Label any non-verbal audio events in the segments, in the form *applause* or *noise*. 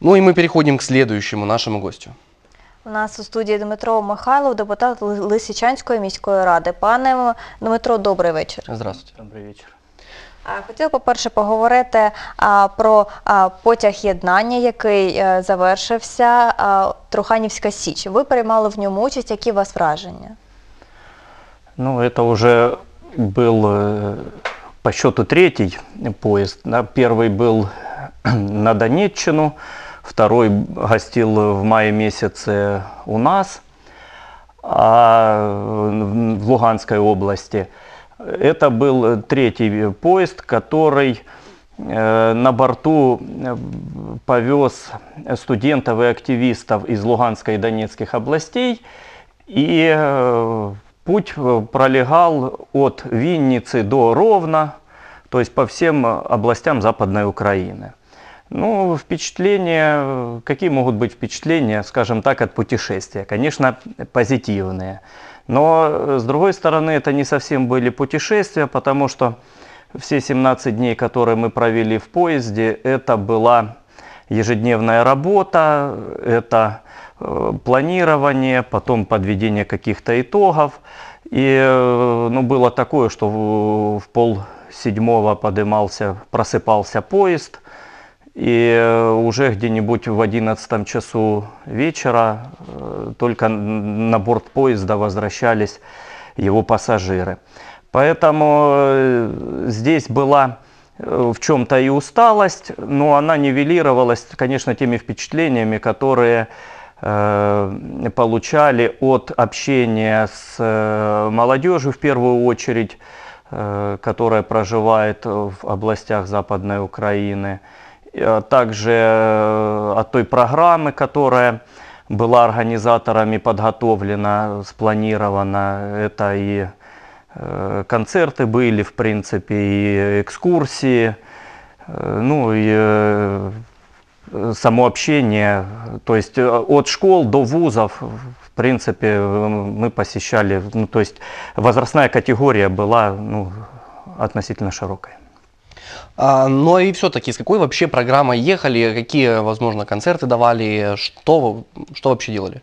Ну и мы переходим к следующему нашему гостю. У нас у студії Дмитро Михайлов, депутат Ли- Лисичанської міської ради. Пане Дмитро, добрий вечір. Здравствуйте. Добрый вечер. А, Хотіла, по-перше, поговорити а, про а, потяг єднання, який е, завершився, а, Труханівська Січ. Ви приймали в ньому участь, які у вас враження? Ну, это уже был э, по счету третий поезд. Да, Первый был на *clears throat* Донеччину, второй гостил в мае месяце у нас, а в в Луганской области. Это был третий поезд, который э, на борту э, повез студентов и активистов из Луганской и Донецких областей. И э, путь э, пролегал от Винницы до Ровно, то есть по всем э, областям Западной Украины. Ну, впечатления, э, какие могут быть впечатления, скажем так, от путешествия? Конечно, позитивные. Но, э, с другой стороны, это не совсем были путешествия, потому что все 17 дней, которые мы провели в поезде, это была ежедневная работа, это э, планирование, потом подведение каких-то итогов. И э, ну, было такое, что в, в пол седьмого подымался, просыпался поезд, и э, уже где-нибудь в 11 часу вечера э, только на борт поезда возвращались его пассажиры. Поэтому э, здесь была в чем-то и усталость, но она нивелировалась, конечно, теми впечатлениями, которые получали от общения с молодежью в первую очередь, которая проживает в областях Западной Украины, также э, от той программы, которая была организаторами подготовлена, спланирована. Это и э, концерты были, в принципе, и экскурсии, э, ну и э, само общение, то есть э, от школ до вузов, в принципе, э, мы посещали, ну, то есть возрастная категория была ну, относительно широкая. А, но и все-таки, с какой вообще программой ехали, какие, возможно, концерты давали, что, что вообще делали?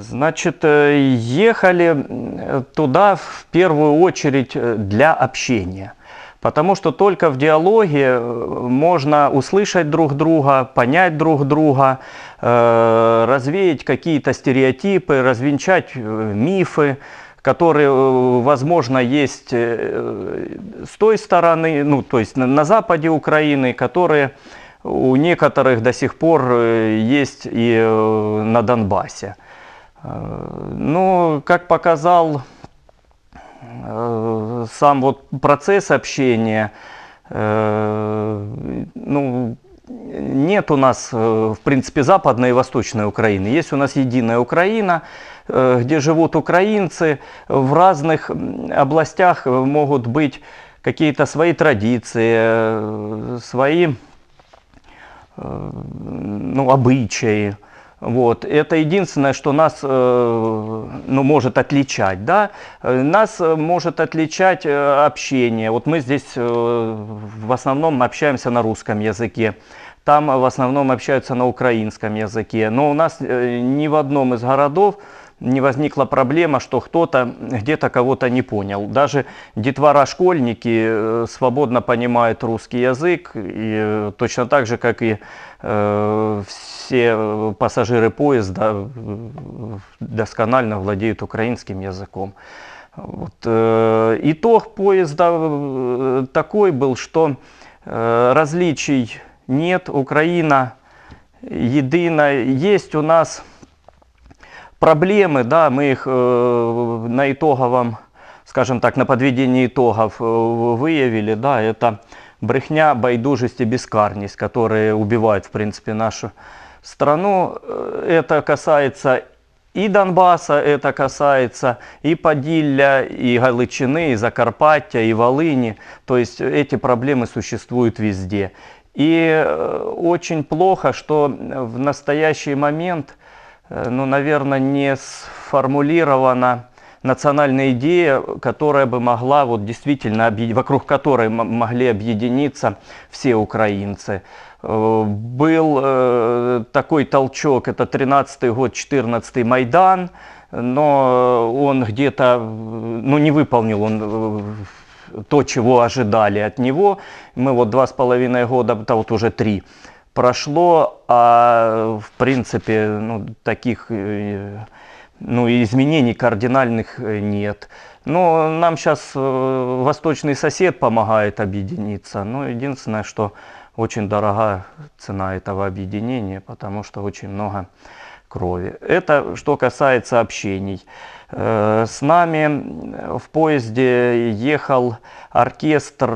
Значит, э, ехали туда в первую очередь э, для общения. Потому что только в диалоге э, можно услышать друг друга, понять друг друга, развеять какие-то стереотипы, развенчать мифы, которые, э, возможно, есть э, с той стороны, ну, то есть на, западе Украины, которые у некоторых до сих пор э, есть и на Донбассе. Э, Ну, как показал сам вот процесс общения, ну, нет у нас, э, в принципе, западной и восточной Украины. Есть у нас единая Украина, э, где живут украинцы. В разных областях э, могут быть какие-то свои традиции, свои ну, обычаи. Вот. Это единственное, что нас э, ну, может отличать. Да? Э, Нас э, может отличать общение. Вот мы здесь в основном общаемся на русском языке. Там в основном общаются на украинском языке. Но у нас ни в одном из городов не возникла проблема, что кто-то где-то кого-то не понял. Даже детвора школьники э, свободно понимают русский язык, и э, точно так же, как и э, все э, пассажиры поезда досконально владеют украинским языком. Вот, итог поезда такой был, что различий нет, Украина единая. Есть у нас проблемы, да, мы их э, на итоговом, скажем так, на подведении итогов э, выявили, да, это брехня, байдужесть и бескарность, которые убивают, в принципе, нашу страну. Э, Это касается и Донбасса это касается, и Подилля, и Галичины, и Закарпаття, и Волыни. То есть эти проблемы существуют везде. И э, очень плохо, что в настоящий момент, ну, наверное, не сформулирована национальная идея, которая бы могла вот действительно, объединить, вокруг которой могли объединиться все украинцы. Э, Был э, такой толчок, это 13-й год, 14-й Майдан, но он где-то, э, ну, не выполнил он э, то, чего ожидали от него. Мы вот два с половиной года, да вот уже три, прошло, а в принципе ну, таких э, ну, изменений кардинальных э, нет. Но нам сейчас восточный сосед помогает объединиться. Но единственное, что очень дорога цена этого объединения, потому что очень много крови. Это что касается общений. Э, С нами в поезде ехал оркестр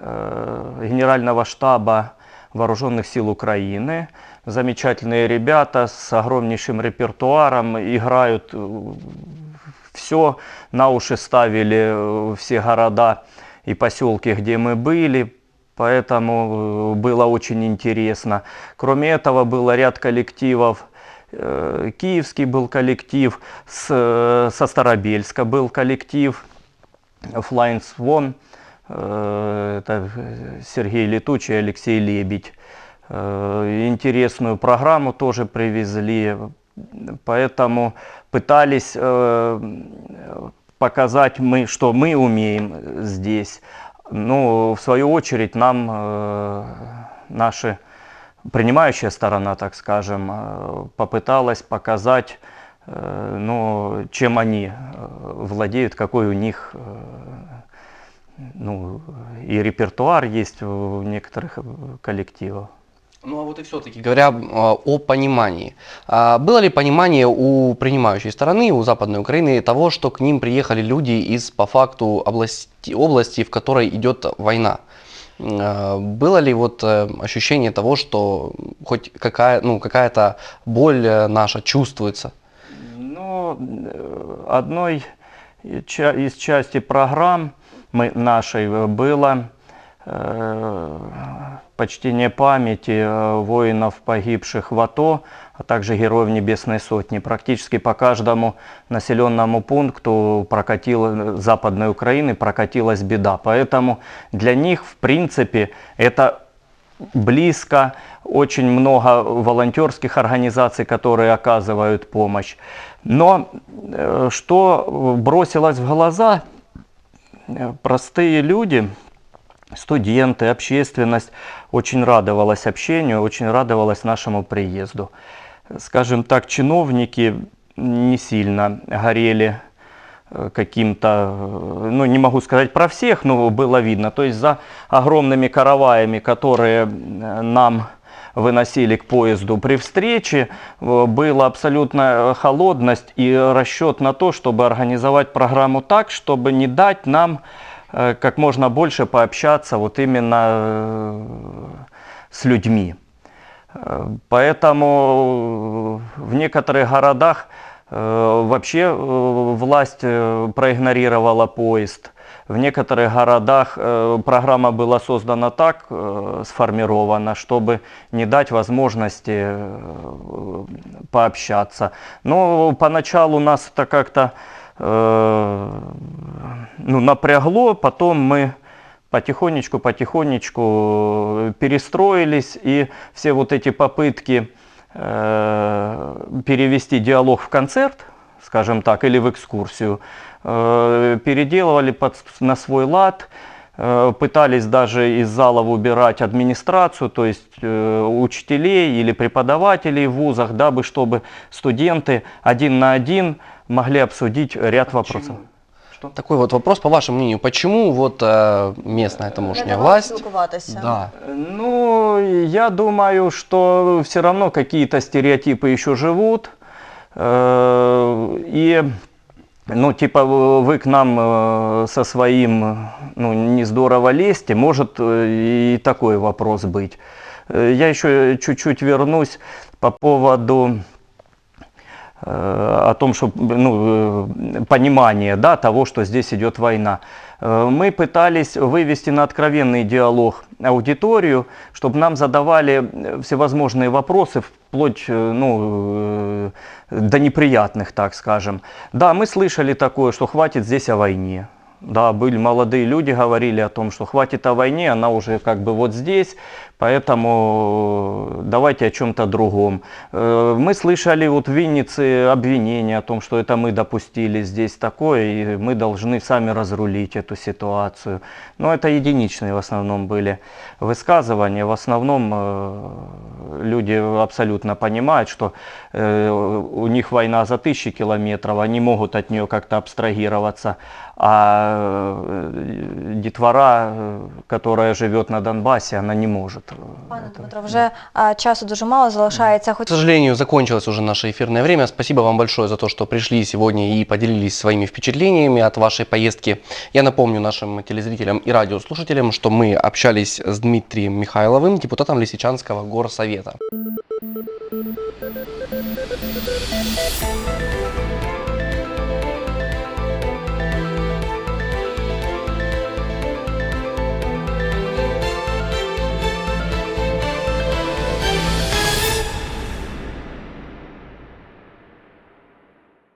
э, Генерального штаба Вооруженных сил Украины. Замечательные ребята с огромнейшим репертуаром, играют все, на уши ставили э, все города и поселки, где мы были, поэтому э, было очень интересно. Кроме этого, было ряд коллективов, Э, Киевский был коллектив, э, со Старобельска был коллектив, Flying Swan, э, это Сергей Летучий, Алексей Лебедь. Э, Интересную программу тоже привезли, поэтому пытались э, показать, мы, что мы умеем здесь. Ну, в свою очередь, нам э, наши принимающая сторона, так скажем, э, попыталась показать, э, ну, чем они э, владеют, какой у них э, ну, и репертуар есть у некоторых э, коллективов. Ну а вот и все-таки говоря а, о понимании. А, Было ли понимание у принимающей стороны, у Западной Украины, того, что к ним приехали люди из по факту области, области в которой идет война? А, Было ли вот э, ощущение того, что хоть какая, ну, какая-то боль э, наша чувствуется? Ну, одной из части программ мы, нашей э, было э, почтение памяти э, воинов, погибших в АТО, а также героев Небесной Сотни. Практически по каждому населенному пункту прокатила, Западной Украины прокатилась беда. Поэтому для них, в принципе, это близко, очень много волонтерских организаций, которые оказывают помощь. Но что бросилось в глаза, простые люди, студенты, общественность очень радовалась общению, очень радовалась нашему приезду. Скажем так, чиновники не сильно горели э, каким-то, э, ну не могу сказать про всех, но было видно. То есть за огромными караваями, которые э, нам выносили к поезду при встрече, э, была абсолютная холодность и расчет на то, чтобы организовать программу так, чтобы не дать нам э, как можно больше пообщаться вот именно э, с людьми. Э, Поэтому в некоторых городах э, вообще э, власть э, проигнорировала поезд. В некоторых городах э, программа была создана так, э, сформирована, чтобы не дать возможности э, пообщаться. Но поначалу нас это как-то ну, напрягло, потом мы потихонечку, потихонечку перестроились, и все вот эти попытки перевести диалог в концерт, скажем так, или в экскурсию, переделывали под, на свой лад, э, пытались даже из залов убирать администрацию, то есть э, учителей или преподавателей в вузах, дабы чтобы студенты один на один могли обсудить ряд вопросов. Что? Такой вот вопрос, по вашему мнению, почему вот э, местная тамошняя власть... спілкуватися. Да, Ну, я думаю, что все равно какие-то стереотипы еще живут. Э, И, ну, типа, вы к нам э, со своим, ну, не здорово лезьте, может э, и такой вопрос быть. Э, Я еще чуть-чуть вернусь по поводу о том, что ну, понимание да, того, что здесь идет война. Э, Мы пытались вывести на откровенный диалог аудиторию, чтобы нам задавали э, всевозможные вопросы, вплоть э, ну, до неприятных, так скажем. Да, мы слышали такое, что хватит здесь о войне. Да, были молодые люди, говорили о том, что хватит о войне, она уже как бы вот здесь, поэтому давайте о чем-то другом. Э, Мы слышали вот в Виннице обвинения о том, что это мы допустили здесь такое, и мы должны сами разрулить эту ситуацию. Но это единичные в основном были высказывания. В основном э, люди абсолютно понимают, что э, у них война за тысячи километров, они могут от нее как-то абстрагироваться. А э, детвора, э, которая живет на Донбассе, она не может. Э, Пане этого. Дмитро, вже а, часу дуже мало залишається. К Хоч сожалению, закончилось уже наше эфирное время. Спасибо вам большое за то, что пришли сегодня и поделились своими впечатлениями от вашей поездки. Я напомню нашим телезрителям и радиослушателям, что мы общались с Дмитрием Михайловым, депутатом Лисичанского горсовета.